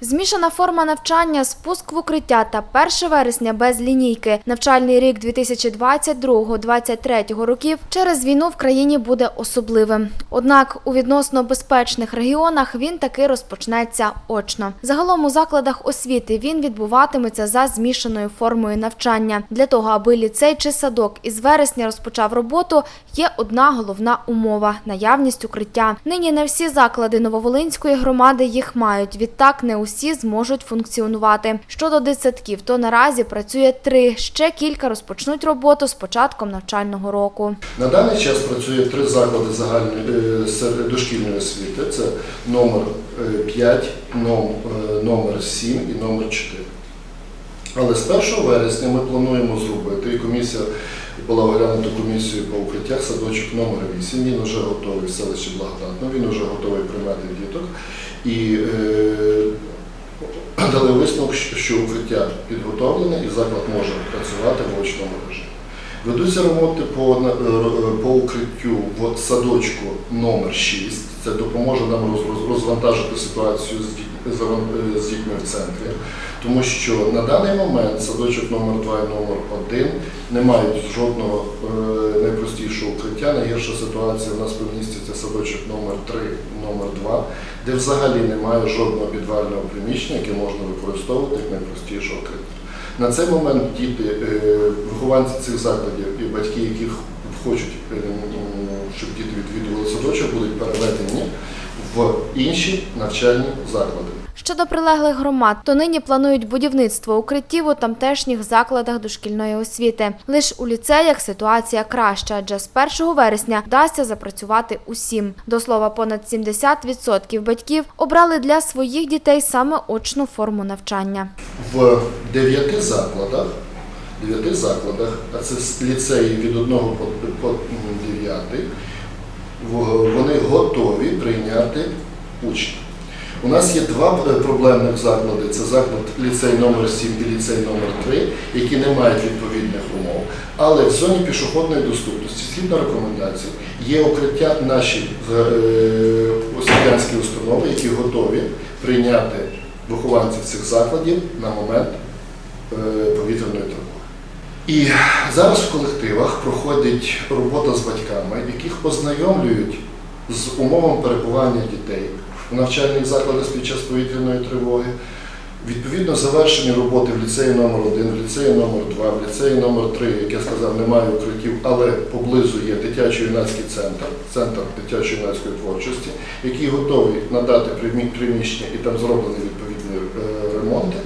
Змішана форма навчання, спуск в укриття та 1 вересня без лінійки. Навчальний рік 2022-2023 років через війну в країні буде особливим. Однак у відносно безпечних регіонах він таки розпочнеться очно. Загалом у закладах освіти він відбуватиметься за змішаною формою навчання. Для того, аби ліцей чи садок із вересня розпочав роботу, є одна головна умова наявність укриття. Нині не всі заклади Нововолинської громади їх мають. Відтак не усі зможуть функціонувати. Щодо дитсадків, то наразі працює три. Ще кілька розпочнуть роботу з початком навчального року. На даний час працює три заклади загальної е, дошкільної освіти. Це номер 5, номер 7 і номер 4. Але з 1 вересня ми плануємо зробити, і комісія була оглянута комісією по укриттях садочок номер 8. Він вже готовий в селищі Благодатно, він вже готовий приймати діток. І е, дали висновок, що укриття підготовлене і заклад може працювати в очному режимі. Ведуться роботи по, е, по укриттю в садочку номер 6. Це допоможе нам роз- роз- розвантажити ситуацію з дітьми, з е, з дітьми в центрі. Тому що на даний момент садочок номер 2 і номер 1 не мають жодного е, найпростішого укриття. Найгірша ситуація у нас по місті це садочок номер 3 і номер 2, де взагалі немає жодного підвального приміщення, яке можна використовувати як найпростішого укриття. На цей момент діти, е, вихованці цих закладів і батьки, яких хочуть, е, щоб діти відвідували садочок, будуть переведені в інші навчальні заклади. Щодо прилеглих громад, то нині планують будівництво укриттів у тамтешніх закладах дошкільної освіти. Лиш у ліцеях ситуація краща, адже з 1 вересня вдасться запрацювати усім. До слова, понад 70% батьків обрали для своїх дітей саме очну форму навчання. В дев'яти закладах, дев'яти закладах, а це ліцеї від 1 по, по 9, вони готові прийняти учнів. У нас є два е, проблемних заклади. Це заклад ліцей номер 7 і ліцей номер 3, які не мають відповідних умов. Але в зоні пішохідної доступності, згідно рекомендацій, є укриття наші е, освітянські установи, які готові прийняти вихованців цих закладів на момент е, повітряної тривоги. І зараз в колективах проходить робота з батьками, яких ознайомлюють з умовами перебування дітей у навчальних закладах під час повітряної тривоги. Відповідно, завершені роботи в ліцеї номер 1 в ліцеї номер 2 в ліцеї номер 3 як я сказав, немає укриттів, але поблизу є дитячо-юнацький центр, центр дитячо-юнацької творчості, який готовий надати приміщення і там зроблені відповідні е, ремонти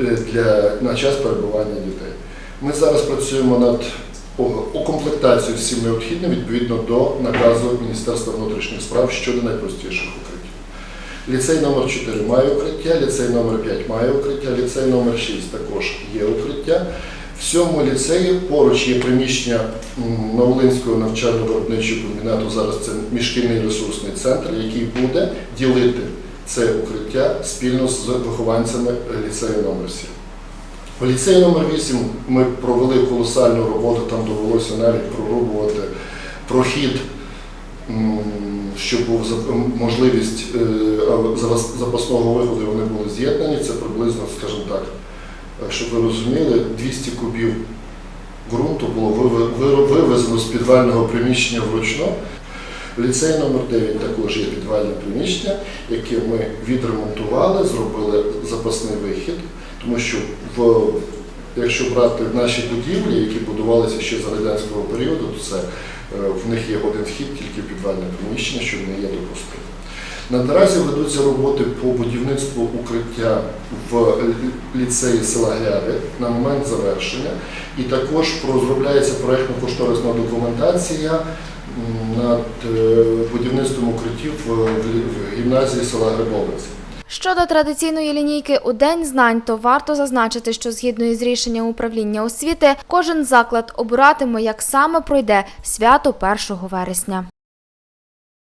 е, для, на час перебування дітей. Ми зараз працюємо над укомплектацією всім необхідним відповідно до наказу Міністерства внутрішніх справ щодо найпростіших укриттів. Ліцей номер 4 має укриття, ліцей номер 5 має укриття, ліцей номер 6 також є укриття. В цьому ліцеї поруч є приміщення Новолинського навчально-виробничого комбінату, зараз це міжшкільний ресурсний центр, який буде ділити це укриття спільно з вихованцями ліцею номер 7. У ліцеї номер 8 ми провели колосальну роботу, там довелося навіть прорубувати прохід, щоб був можливість е, запасного виходу, вони були з'єднані. Це приблизно, скажімо так, е, щоб ви розуміли, 200 кубів ґрунту було вивезено з підвального приміщення вручну. Ліцей номер 9 також є підвальне приміщення, яке ми відремонтували, зробили запасний вихід, тому що в, якщо брати наші будівлі, які будувалися ще за радянського періоду, то це е, в них є один вхід тільки підвальне приміщення, що не є допустимо. Наразі ведуться роботи по будівництву укриття в ліцеї села Гряди на момент завершення, і також розробляється проєктно-кошторисна документація над е, будівництвом укриттів в гімназії села Грибовець. Щодо традиційної лінійки у День знань, то варто зазначити, що згідно із рішенням управління освіти, кожен заклад обиратиме, як саме пройде свято 1 вересня.